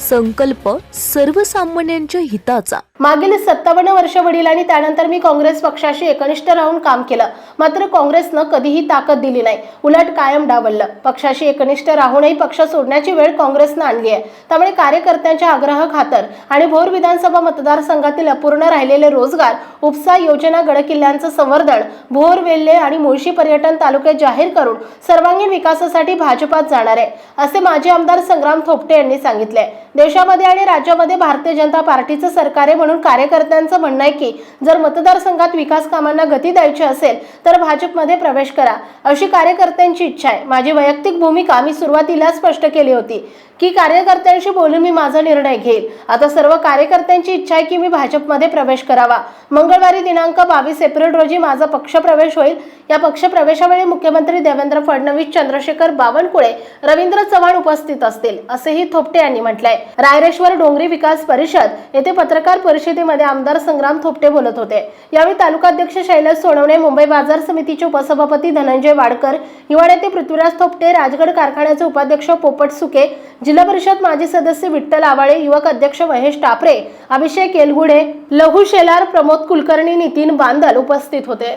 संकल्प सर्वसामान्यांच्या हिताचा. मागील सत्तावन्न वर्ष वडील आणि त्यानंतर मी काँग्रेस पक्षाशी एकनिष्ठ राहून काम केलं. मात्र काँग्रेसनं कधीही ताकद दिली नाही. उलट कायम डावललं. पक्षाशी एकनिष्ठ राहूनही पक्ष सोडण्याची वेळ काँग्रेसनं आणली आहे. त्यामुळे कार्यकर्त्यांच्या आग्रह खातर आणि भोर विधानसभा मतदारसंघातील अपूर्ण राहिलेले रोजगार उपसा योजना गडकिल्ल्यांचं संवर्धन भोर वेल्हे आणि मुळशी पर्यटन तालुक्यात जाहीर करून सर्वांगीण विकासासाठी भाजपात जाणार आहे असे माजी आमदार संग्राम थोपटे यांनी सांगितले. देशामध्ये आणि राज्यामध्ये भारतीय जनता पार्टीचं सरकार आहे म्हणून कार्यकर्त्यांचं म्हणणं आहे की जर मतदारसंघात विकास कामांना गती द्यायची असेल तर भाजपमध्ये प्रवेश करा. अशी कार्यकर्त्यांची इच्छा आहे. माझी वैयक्तिक भूमिका मी सुरुवातीला स्पष्ट केली होती की कार्यकर्त्यांशी बोलून मी माझा निर्णय घेईल. आता सर्व कार्यकर्त्यांची इच्छा आहे की मी भाजपमध्ये प्रवेश करावा. मंगळवारी दिनांक बावीस एप्रिल रोजी माझा पक्षप्रवेश होईल. या पक्षप्रवेशावेळी मुख्यमंत्री देवेंद्र फडणवीस चंद्रशेखर बावनकुळे रवींद्र चव्हाण उपस्थित असतील असेही थोपटे यांनी म्हटलंय. रायरेश्वर डोंगरी विकास परिषद येथे पत्रकार परिषदेमध्ये आमदार संग्राम थोपटे बोलत होते. यावेळी तालुकाध्यक्ष शैलेश सोनवणे मुंबई बाजार समितीचे उपसभापती धनंजय वाडकर हिवाळ्यातील पृथ्वीराज थोपटे राजगड कारखान्याचे उपाध्यक्ष पोपट सुके जिल्हा परिषद माजी सदस्य विठ्ठल आवाळे युवक अध्यक्ष महेश टापरे अभिषेक येलगुडे लहू शेलार प्रमोद कुलकर्णी नितीन बांदल उपस्थित होते.